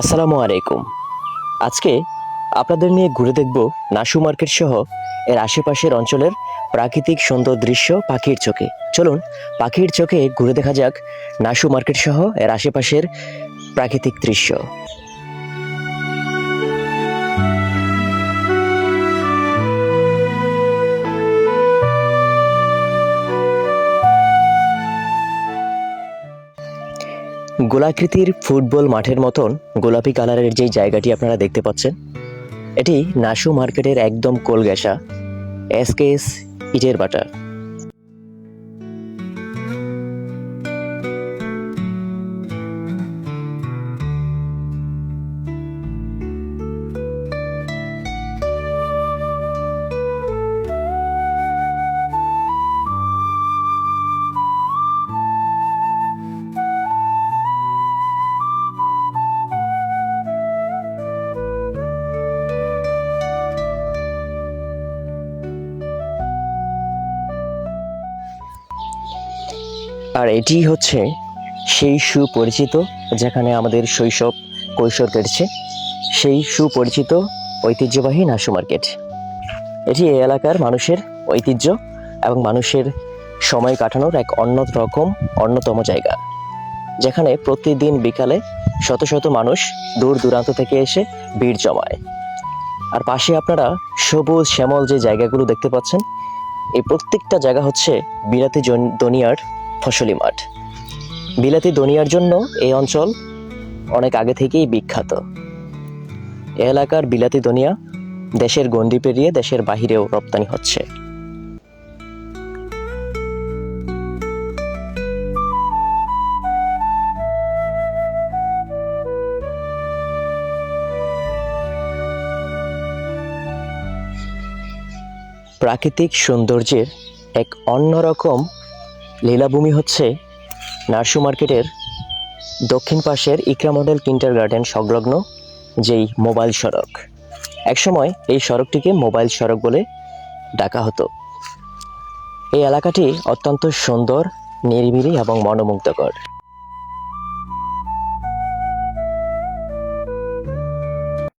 আসসালামু আলাইকুম। আজকে আপনাদের নিয়ে ঘুরে দেখব নাসু মার্কেট সহ এর আশেপাশের অঞ্চলের প্রাকৃতিক সুন্দর দৃশ্য পাখির চোখে। চলুন, পাখির চোখে ঘুরে দেখা যাক নাসু মার্কেট সহ এর আশেপাশের প্রাকৃতিক দৃশ্য। গোলাকৃতির ফুটবল মাঠের মতন গোলাপি কালারের যে জায়গাটি আপনারা দেখতে পাচ্ছেন, এটি নাসু মার্কেটের একদম কোলগ্যাসা এসকেএস ইটের বাটা আর এটি হচ্ছে সেই সুপরিচিত যেখানে আমাদের শৈশব কৈশোর কেটেছে, সেই সুপরিচিত ঐতিহ্যবাহী নাসু মার্কেট। এটি এই এলাকার মানুষের ঐতিহ্য এবং মানুষের সময় কাটানোর এক অন্য রকম, অন্যতম জায়গা। যেখানে প্রতিদিন বিকালে শত শত মানুষ দূর দূরান্ত থেকে এসে ভিড় জমায়। আর পাশে আপনারা সবুজ শ্যামল যে জায়গাগুলো দেখতে পাচ্ছেন, এই প্রত্যেকটা জায়গা হচ্ছে জন- দনিয়ার ফসলি মাঠ। বিলাতি দুনিয়ার জন্য এই অঞ্চল অনেক আগে থেকেই বিখ্যাত। এ এলাকার বিলাতি দুনিয়া দেশের গণ্ডি পেরিয়ে দেশের বাহিরেও রপ্তানি হচ্ছে। প্রাকৃতিক সৌন্দর্যের এক অন্যরকম লীলাভূমি হচ্ছে নার্সু মার্কেটের দক্ষিণ পাশের ইকরা মডেল কিন্টার গার্ডেন সংলগ্ন যেই মোবাইল সড়ক। একসময় এই সড়কটিকে মোবাইল সড়ক বলে ডাকা হতো। এই এলাকাটি অত্যন্ত সুন্দর, নিরিবিলি এবং মনোমুগ্ধকর।